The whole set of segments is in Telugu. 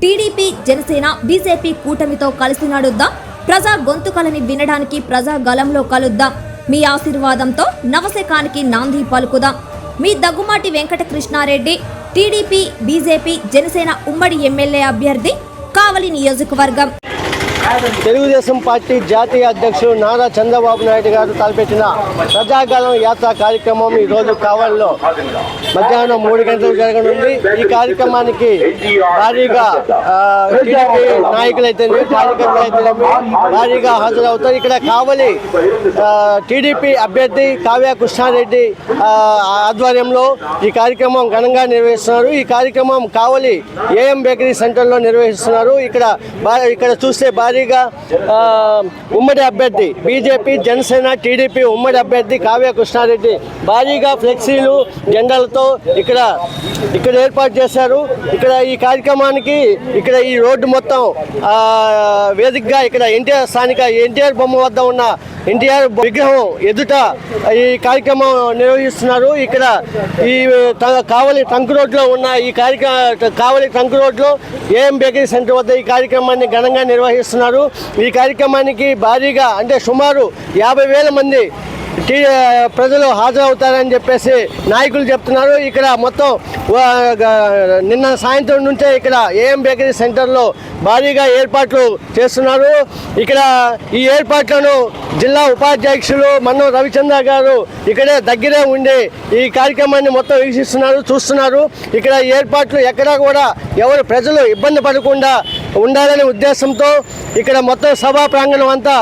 టీడీపీ జనసేన బీజేపీ కూటమితో కలిసి నడుద్దాం. ప్రజా గొంతుకలని వినడానికి ప్రజా గలంలో కలుద్దాం. మీ ఆశీర్వాదంతో నవశకానికి నాంది పలుకుదాం. మీ దగ్గుమాటి వెంకటకృష్ణారెడ్డి టీడీపీ బీజేపీ జనసేన ఉమ్మడి ఎమ్మెల్యే అభ్యర్థి కావలి నియోజకవర్గం. తెలుగుదేశం పార్టీ జాతీయ అధ్యక్షుడు నారా చంద్రబాబు నాయుడు గారు తలపెట్టిన ప్రజాగాలం యాత్ర కార్యక్రమం ఈ రోజు కావలిలో. మధ్యాహ్నం మూడు గంటలకు జరగనుంది. ఈ కార్యక్రమానికి భారీగా ఆ, టీడీపీ నాయకులైతేనే కార్యకర్తలైతేనేమి భారీగా హాజరవుతారు. ఇక్కడ కావలి ఆ, టీడీపీ అభ్యర్థి కావ్య కృష్ణారెడ్డి ఆ, ఆధ్వర్యంలో ఈ కార్యక్రమం ఘనంగా నిర్వహిస్తున్నారు. ఈ కార్యక్రమం కావలి ఏఎం బేకరీ సెంటర్లో నిర్వహిస్తున్నారు. ఇక్కడ ఇక్కడ చూస్తే భారీ భారీగా ఆ, ఉమ్మడి అభ్యర్థి బీజేపీ జనసేన టీడీపీ ఉమ్మడి అభ్యర్థి కావ్య కృష్ణారెడ్డి భారీగా ఫ్లెక్సీలు జెండాలతో ఇక్కడ ఇక్కడ ఏర్పాటు చేశారు. ఇక్కడ ఈ కార్యక్రమానికి ఇక్కడ ఈ రోడ్డు మొత్తం ఆ, వేదికగా ఇక్కడ ఎన్టీఆర్ స్థానిక ఎన్టీఆర్ బొమ్మ వద్ద ఉన్న ఎన్టీఆర్ విగ్రహం ఎదుట ఈ కార్యక్రమం నిర్వహిస్తున్నారు. ఇక్కడ ఈ కావలి ట్రంక్ రోడ్లో ఉన్న ఈ కార్యక్రమ కావలి ట్రంక్ రోడ్లో ఏఎం బేకరీ సెంటర్ వద్ద ఈ కార్యక్రమాన్ని ఘనంగా నిర్వహిస్తున్నారు. ఈ కార్యక్రమానికి భారీగా అంటే సుమారు యాభై వేల మంది టీ ప్రజలు హాజరవుతారని చెప్పేసి నాయకులు చెప్తున్నారు. ఇక్కడ మొత్తం నిన్న సాయంత్రం నుంచే ఇక్కడ ఏఎం బేకరీ సెంటర్లో భారీగా ఏర్పాట్లు చేస్తున్నారు. ఇక్కడ ఈ ఏర్పాట్లను జిల్లా ఉపాధ్యక్షులు మన్నం రవిచంద్ర గారు ఇక్కడే దగ్గరే ఉండి ఈ కార్యక్రమాన్ని మొత్తం వీక్షిస్తున్నారు చూస్తున్నారు. ఇక్కడ ఏర్పాట్లు ఎక్కడా కూడా ఎవరు ప్రజలు ఇబ్బంది పడకుండా ఉండాలనే ఉద్దేశంతో ఇక్కడ మొత్తం సభా ప్రాంగణం అంతా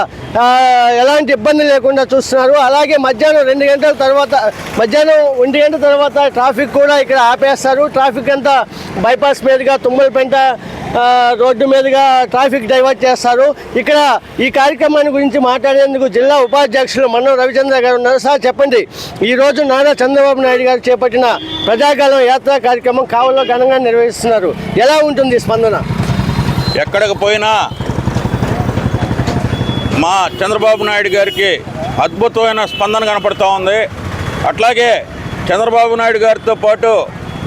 ఎలాంటి ఇబ్బంది లేకుండా చూస్తున్నారు. అలాగే మధ్యాహ్నం రెండు గంటల తర్వాత మధ్యాహ్నం ఒంటి గంటల తర్వాత ట్రాఫిక్ కూడా ఇక్కడ ఆపేస్తారు. ట్రాఫిక్ అంతా బైపాస్ మీదుగా తుమ్మలపెంట రోడ్డు మీదుగా ట్రాఫిక్ డైవర్ట్ చేస్తారు. ఇక్కడ ఈ కార్యక్రమాన్ని గురించి మాట్లాడేందుకు జిల్లా ఉపాధ్యక్షులు మన్నం రవిచంద్ర గారు ఉన్నారు. సార్ చెప్పండి. ఈ రోజు నారా చంద్రబాబు నాయుడు గారు చేపట్టిన ప్రజాకాలం యాత్రా కార్యక్రమం కావల్లో ఘనంగా నిర్వహిస్తున్నారు. ఎలా ఉంటుంది స్పందన? ఎక్కడికి పోయినా మా చంద్రబాబు నాయుడు గారికి అద్భుతమైన స్పందన కనపడుతూ ఉంది. అట్లాగే చంద్రబాబు నాయుడు గారితో పాటు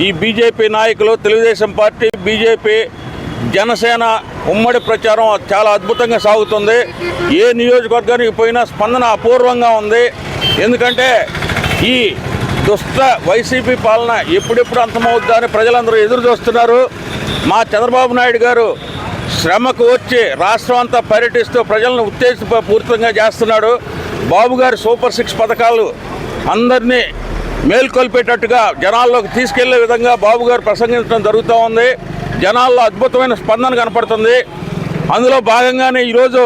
ఈ బీజేపీ నాయకులు తెలుగుదేశం పార్టీ బీజేపీ జనసేన ఉమ్మడి ప్రచారం చాలా అద్భుతంగా సాగుతుంది. ఏ నియోజకవర్గానికి పోయినా స్పందన అపూర్వంగా ఉంది. ఎందుకంటే ఈ దుష్ట వైసీపీ పాలన ఎప్పుడెప్పుడు అంతమవుద్దా అని ప్రజలందరూ ఎదురు చూస్తున్నారు. మా చంద్రబాబు నాయుడు గారు శ్రమకు వచ్చి రాష్ట్రం అంతా పర్యటిస్తూ ప్రజలను ఉత్తేజపూరితంగా చేస్తున్నాడు. బాబు గారి సూపర్ సిక్స్ పథకాలు అందరినీ మేల్కొల్పేటట్టుగా జనాల్లోకి తీసుకెళ్ళే విధంగా బాబు గారు ప్రసంగించడం జరుగుతూ ఉంది. జనాల్లో అద్భుతమైన స్పందన కనపడుతుంది. అందులో భాగంగానే ఈరోజు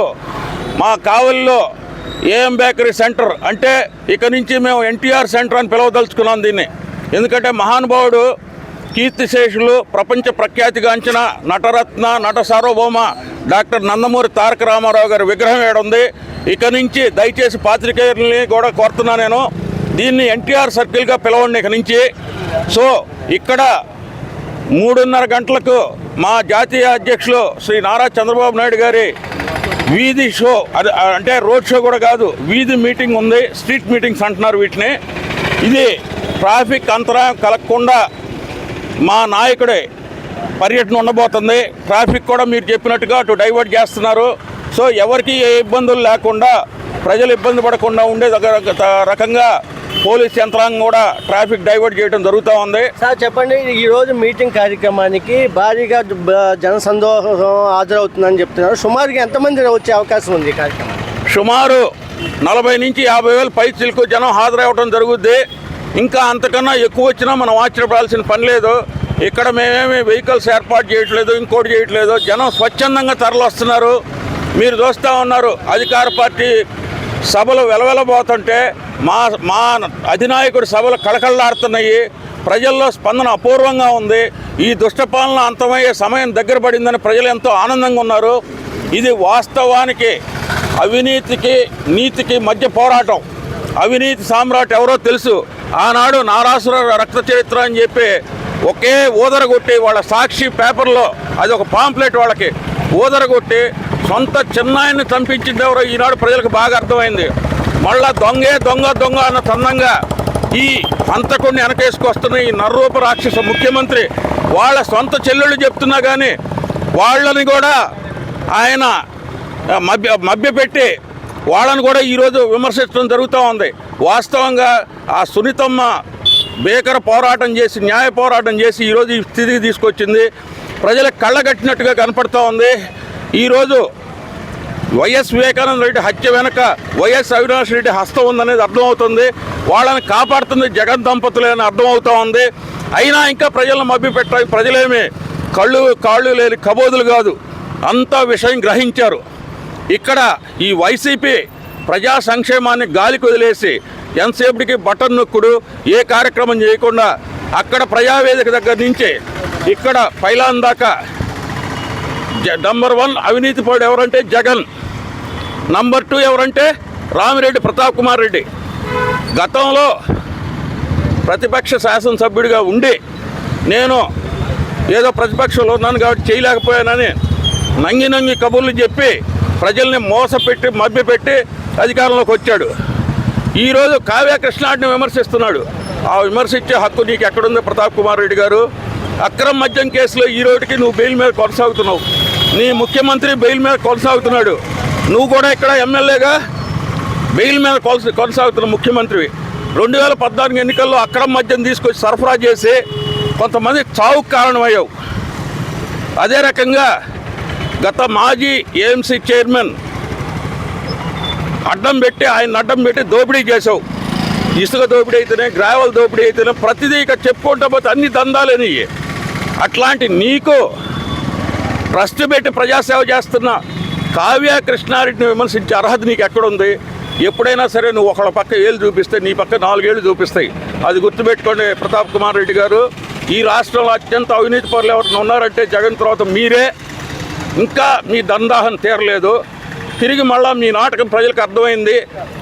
మా కావలిలో ఏఎం బేకరీ సెంటర్ అంటే ఇక నుంచి మేము ఎన్టీఆర్ సెంటర్ అని పిలవదలుచుకున్నాం దీన్ని. ఎందుకంటే మహానుభావుడు కీర్తిశేషులు ప్రపంచ ప్రఖ్యాతిగాంచిన నటరత్న నట సార్వభౌమ డాక్టర్ నందమూరి తారక రామారావు గారి విగ్రహం ఏడుంది ఇక నుంచి దయచేసి పాత్రికేయుల్ని కూడా కోరుతున్నా నేను. దీన్ని ఎన్టీఆర్ సర్కిల్గా పిలవండి ఇక నుంచి. సో ఇక్కడ మూడున్నర గంటలకు మా జాతీయ అధ్యక్షులు శ్రీ నారా చంద్రబాబు నాయుడు గారి వీధి షో అది అంటే రోడ్ షో కూడా కాదు వీధి మీటింగ్ ఉంది. స్ట్రీట్ మీటింగ్స్ అంటున్నారు వీటిని. ఇది ట్రాఫిక్ అంతరాయం కలగకుండా మా నాయకుడే పర్యటన ఉండబోతుంది. ట్రాఫిక్ కూడా మీరు చెప్పినట్టుగా అటు డైవర్ట్ చేస్తున్నారు. సో ఎవరికి ఏ ఇబ్బందులు లేకుండా ప్రజలు ఇబ్బంది పడకుండా ఉండే రక- రకంగా పోలీస్ యంత్రాంగం కూడా ట్రాఫిక్ డైవర్ట్ చేయడం జరుగుతూ ఉంది. సార్ చెప్పండి ఈ రోజు మీటింగ్ కార్యక్రమానికి భారీగా బ- జన సందోహం హాజరవుతుందని చెప్తున్నారు. సుమారుగా ఎంతమంది వచ్చే అవకాశం ఉంది కార్యక్రమం సుమారు నలభై నుంచి యాభై వేల పై చిలుకు జనం హాజరవడం జరుగుద్ది. ఇంకా అంతకన్నా ఎక్కువ వచ్చినా మనం ఆశ్చర్యపడాల్సిన పని లేదు. ఇక్కడ మేమేమి వెహికల్స్ ఏర్పాటు చేయట్లేదు ఇంకోటి చేయట్లేదు. జనం స్వచ్ఛందంగా తరలిస్తున్నారు మీరు చూస్తూ ఉన్నారు అధికార పార్టీ సభలు వెలవెలబోతుంటే మా మా అధినాయకుడి సభలు కళకళలాడుతున్నాయి. ప్రజల్లో స్పందన అపూర్వంగా ఉంది. ఈ దుష్టపాలన అంతమయ్యే సమయం దగ్గర పడిందని ప్రజలు ఎంతో ఆనందంగా ఉన్నారు. ఇది వాస్తవానికి అవినీతికి నీతికి మధ్య పోరాటం. అవినీతి సామ్రాట్ ఎవరో తెలుసు. ఆనాడు నారాసుర రక్త చరిత్ర అని చెప్పి ఒకే ఊదరగొట్టి వాళ్ళ సాక్షి పేపర్లో అది ఒక పాంప్లెట్ వాళ్ళకి ఊదరగొట్టి సొంత చిన్నాయన్ని చంపించింది ఎవరో ఈనాడు ప్రజలకు బాగా అర్థమైంది. మళ్ళా దొంగే దొంగ దొంగ అన్న తన్నంగా ఈ హంతకుడిని వెనకేసుకొస్తున్న ఈ నర్రూప రాక్షస ముఖ్యమంత్రి వాళ్ళ సొంత చెల్లెళ్ళు చెప్తున్నా కానీ వాళ్ళని కూడా ఆయన మభ్య మభ్యపెట్టి వాళ్ళని కూడా ఈరోజు విమర్శించడం జరుగుతూ ఉంది. వాస్తవంగా ఆ సునీతమ్మ భీకర పోరాటం చేసి న్యాయ పోరాటం చేసి ఈరోజు ఈ స్థితికి తీసుకొచ్చింది. ప్రజలకు కళ్ళగట్టినట్టుగా కనపడుతూ ఉంది. ఈరోజు వైఎస్ వివేకానంద రెడ్డి హత్య వెనక వైఎస్ అవినాష్ రెడ్డి హస్తం ఉందనేది అర్థమవుతుంది. వాళ్ళని కాపాడుతుంది జగన్ దంపతులే అని అర్థమవుతూ ఉంది. అయినా ఇంకా ప్రజలను మభ్యపెట్టాలి ప్రజలేమి కళ్ళు కాళ్ళు లేని కబోదులు కాదు. అంతా విషయం గ్రహించారు. ఇక్కడ ఈ వైసీపీ ప్రజా సంక్షేమాన్ని గాలికి వదిలేసి ఎంతసేపటికి బటన్ నొక్కుడు ఏ కార్యక్రమం చేయకుండా అక్కడ ప్రజావేదిక దగ్గర నుంచి ఇక్కడ పైలాన్ దాకా జ- నంబర్ వన్ అవినీతి పరుడు ఎవరంటే జగన్. నంబర్ టూ ఎవరంటే రామిరెడ్డి ప్రతాప్ కుమార్ రెడ్డి. గతంలో ప్రతిపక్ష శాసనసభ్యుడిగా ఉండి నేను ఏదో ప్రతిపక్షంలో ఉన్నాను కాబట్టి చేయలేకపోయానని నంగి నంగి కబుర్లు చెప్పి ప్రజల్ని మోసపెట్టి మభ్యపెట్టి అధికారంలోకి వచ్చాడు. ఈరోజు కావ్య కృష్ణాడిని విమర్శిస్తున్నాడు. ఆ విమర్శించే హక్కు నీకు ఎక్కడుందో ప్రతాప్ కుమార్ రెడ్డి గారు? అక్రమ మద్యం కేసులో ఈ రోజుకి నువ్వు బెయిల్ మీద కొనసాగుతున్నావు. నీ ముఖ్యమంత్రి బెయిల్ మీద కొనసాగుతున్నాడు. నువ్వు కూడా ఇక్కడ ఎమ్మెల్యేగా బెయిల్ మీద కొనస కొనసాగుతున్న ముఖ్యమంత్రి రెండు వేల పద్నాలుగు ఎన్నికల్లో అక్రమ మద్యం తీసుకొచ్చి సరఫరా చేసి కొంతమంది చావుకు కారణమయ్యావు. అదే రకంగా గత మాజీ ఏఎంసీ చైర్మన్ అడ్డం పెట్టి ఆయన అడ్డం పెట్టి దోపిడీ చేసావు ఇసుక దోపిడీ అయితేనే గ్రావెల్ దోపిడీ అయితేనే ప్రతిదీ ఇక చెప్పుకుంటా పోతే అన్ని దందాలేని అట్లాంటి నీకు ట్రస్ట్ పెట్టి ప్రజాసేవ చేస్తున్న కావ్య కృష్ణారెడ్డిని విమర్శించే అర్హత నీకు ఎక్కడుంది ఎప్పుడైనా సరే నువ్వు ఒకళ్ళ పక్క ఏళ్ళు చూపిస్తే నీ పక్క నాలుగేళ్ళు చూపిస్తాయి. అది గుర్తుపెట్టుకోండి ప్రతాప్ కుమార్ రెడ్డి గారు. ఈ రాష్ట్రంలో అత్యంత అవినీతి పరులు ఎవరిని ఉన్నారంటే జగన్ తర్వాత మీరే. ఇంకా మీ దందాహం తీరలేదు. తిరిగి మళ్ళా మీ నాటకం ప్రజలకు అర్థమైంది.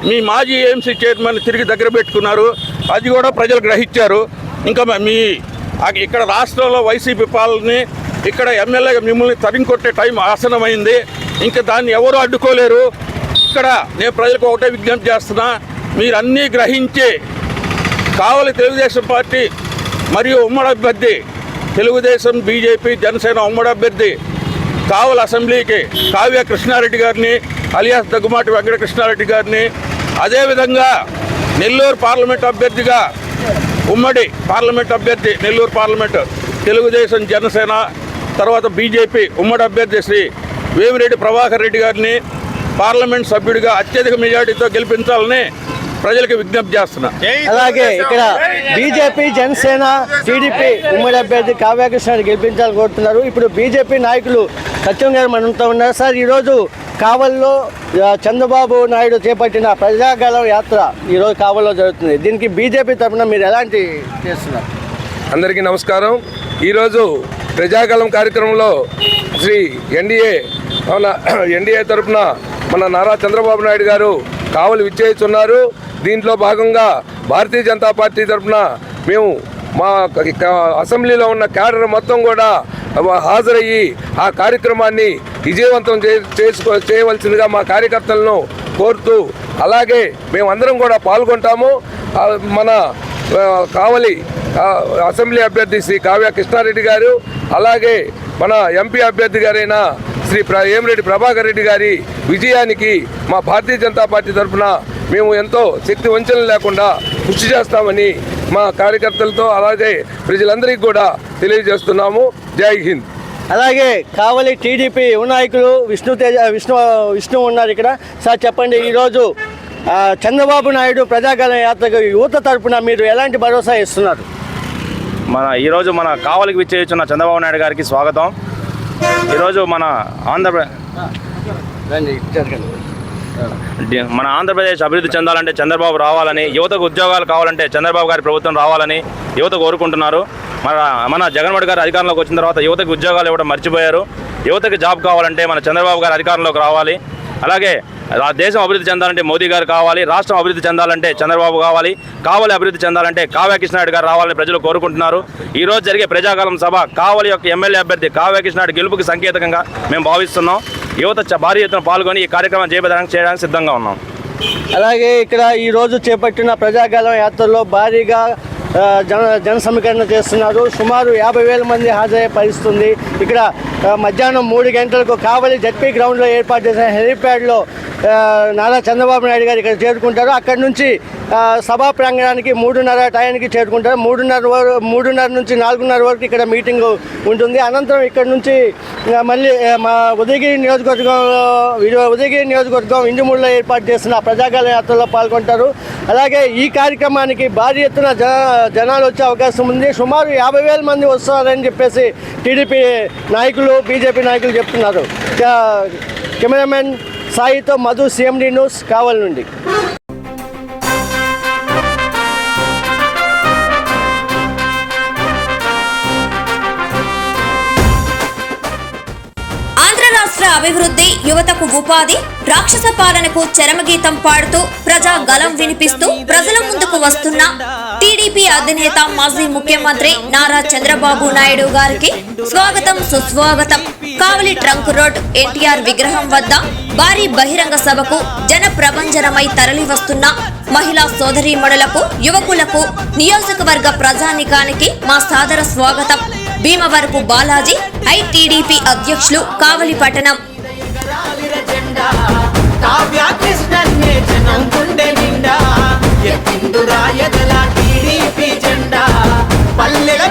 మీ మాజీ ఏఎంసీ చైర్మన్ తిరిగి దగ్గర పెట్టుకున్నారు. అది కూడా ప్రజలు గ్రహించారు. ఇంకా మీ ఇక్కడ రాష్ట్రంలో వైసీపీ పాలని ఇక్కడ ఎమ్మెల్యేగా మిమ్మల్ని తరిమికొట్టే టైం ఆసనమైంది ఇంకా దాన్ని ఎవరు అడ్డుకోలేరు. ఇక్కడ నేను ప్రజలకు ఒకటే విజ్ఞప్తి చేస్తున్నా. మీరు అన్నీ గ్రహించి కావలి తెలుగుదేశం పార్టీ మరియు ఉమ్మడి అభ్యర్థి తెలుగుదేశం బీజేపీ జనసేన ఉమ్మడి అభ్యర్థి కావల అసెంబ్లీకి కావ్య కృష్ణారెడ్డి గారిని అలియాస్ దగ్గుమాటి వెంకట కృష్ణారెడ్డి గారిని అదేవిధంగా నెల్లూరు పార్లమెంట్ అభ్యర్థిగా ఉమ్మడి పార్లమెంట్ అభ్యర్థి నెల్లూరు పార్లమెంట్ తెలుగుదేశం జనసేన తర్వాత బీజేపీ ఉమ్మడి అభ్యర్థి శ్రీ వేమిరెడ్డి ప్రభాకర్ రెడ్డి గారిని పార్లమెంట్ సభ్యుడిగా అత్యధిక మెజార్టీతో గెలిపించాలని ప్రజలకు విజ్ఞప్తి చేస్తున్నా. అలాగే ఇక్కడ బీజేపీ జనసేన టీడీపీ ఉమ్మడి అభ్యర్థి కావ్యకృష్ణని గెలిపించాలని కోరుతున్నారు. ఇప్పుడు బీజేపీ నాయకులు సత్యం గారు మనతో ఉన్నారు. సార్ ఈరోజు కావల్లో చంద్రబాబు నాయుడు చేపట్టిన ప్రజాగలం యాత్ర ఈరోజు కావల్లో జరుగుతుంది. దీనికి బీజేపీ తరఫున మీరు ఎలాంటి చేస్తున్నారు? అందరికీ నమస్కారం. ఈరోజు ప్రజాగలం కార్యక్రమంలో శ్రీ ఎన్డీఏ మన ఎన్డీఏ తరపున మన నారా చంద్రబాబు నాయుడు గారు కావలి విచ్చేస్తున్నారు. దీంట్లో భాగంగా భారతీయ జనతా పార్టీ తరపున మేము మా అసెంబ్లీలో ఉన్న క్యాడర్ మొత్తం కూడా హాజరయ్యి ఆ కార్యక్రమాన్ని విజయవంతం చే చేసుకో చేయవలసిందిగా మా కార్యకర్తలను కోరుతూ అలాగే మేమందరం కూడా పాల్గొంటాము. మన కావలి అసెంబ్లీ అభ్యర్థి శ్రీ కావ్య కృష్ణారెడ్డి గారు అలాగే మన ఎంపీ అభ్యర్థి గారైన శ్రీ ప్ర ఏమిరెడ్డి ప్రభాకర్ రెడ్డి గారి విజయానికి మా భారతీయ జనతా పార్టీ తరఫున మేము ఎంతో శక్తి వంచన లేకుండా కృషి చేస్తామని మా కార్యకర్తలతో అలాగే ప్రజలందరికీ కూడా తెలియజేస్తున్నాము. జై హింద్. అలాగే కావలి టీడీపీ యువ నాయకులు విష్ణు తేజ విష్ణు విష్ణు ఉన్నారు ఇక్కడ. సార్ చెప్పండి ఈరోజు చంద్రబాబు నాయుడు ప్రజాగలం యాత్రకు యువత తరపున మీరు ఎలాంటి భరోసా ఇస్తున్నారు? మన ఈరోజు మన కావలికి విచ్చేస్తున్న చంద్రబాబు నాయుడు గారికి స్వాగతం. ఈరోజు మన ఆంధ్రప్రదేశ్ మన ఆంధ్రప్రదేశ్ అభివృద్ధి చెందాలంటే చంద్రబాబు రావాలని యువతకు ఉద్యోగాలు కావాలంటే చంద్రబాబు గారి ప్రభుత్వం రావాలని యువత కోరుకుంటున్నారు. మన మన జగన్మోహన్ గారు అధికారంలోకి వచ్చిన తర్వాత యువతకు ఉద్యోగాలు ఇవ్వడం మర్చిపోయారు. యువతకి జాబ్ కావాలంటే మన చంద్రబాబు గారు అధికారంలోకి రావాలి. అలాగే దేశం అభివృద్ధి చెందాలంటే మోదీ గారు కావాలి రాష్ట్రం అభివృద్ధి చెందాలంటే చంద్రబాబు కావాలి కావలి అభివృద్ధి చెందాలంటే కావ్య కృష్ణారెడ్డి గారు రావాలని ప్రజలు కోరుకుంటున్నారు. ఈ రోజు జరిగే ప్రజాకాలం సభ కావలి యొక్క ఎమ్మెల్యే అభ్యర్థి కావ్య కృష్ణారెడ్డి గెలుపుకి సంకేతంగా మేము భావిస్తున్నాం. యువత చ- భారీ ఎత్తున పాల్గొని ఈ కార్యక్రమం చేపట్టడానికి చేయడానికి సిద్ధంగా ఉన్నాం. అలాగే ఇక్కడ ఈ రోజు చేపట్టిన ప్రజాగలం యాత్రలో భారీగా జన జన సమీకరణ చేస్తున్నారు. సుమారు యాభై వేల మంది హాజరయ్యే పరిస్థితుంది ఇక్కడ మధ్యాహ్నం మూడు గంటలకు కావలి జడ్పీ గ్రౌండ్లో ఏర్పాటు చేసిన హెలీప్యాడ్లో నారా చంద్రబాబు నాయుడు గారు ఇక్కడ చేరుకుంటారు. అక్కడి నుంచి సభా ప్రాంగణానికి మూడున్నర టయానికి చేరుకుంటారు. మూడున్నర వరకు మూడున్నర నుంచి నాలుగున్నర వరకు ఇక్కడ మీటింగ్ ఉంటుంది. అనంతరం ఇక్కడ నుంచి మళ్ళీ మా ఉదయగిరి నియోజకవర్గంలో ఉదయగిరి నియోజకవర్గం ఇంజమూరులో ఏర్పాటు చేసిన ప్రజాకాల యాత్రలో పాల్గొంటారు. అలాగే ఈ కార్యక్రమానికి భారీ ఎత్తున జన జనాలు వచ్చే అవకాశం ఉంది. సుమారు యాభై వేల మంది వస్తారని చెప్పేసి టీడీపీ నాయకులు బీజేపీ నాయకులు చెప్తున్నారు. కెమెరామెన్ సాయితో మధు సిఎండి న్యూస్ కావల్ నుండి. ఆంధ్ర రాష్ట్ర అభివృద్ధి యువతకు ఉపాధి రాక్షస పాలనకు చరమగీతం పాడుతూ ప్రజా గలం వినిపిస్తూ ప్రజల ముందుకు వస్తున్న టీడీపీ అధినేత మాజీ ముఖ్యమంత్రి నారా చంద్రబాబు నాయుడు గారికి స్వాగతం సుస్వాగతం. కావలి ట్రంక్ రోడ్ ఎన్టీఆర్ విగ్రహం వద్ద భారీ బహిరంగ సభకు జన ప్రభంజనమై తరలివస్తున్న మహిళా సోదరీమణులకు యువకులకు నియోజకవర్గ ప్రజానికానికి మా సాదర స్వాగతం. భీమవరపు బాలాజీ ఐటీడీపీ అధ్యక్షులు కావలి పట్టణం. నిండా పల్లెల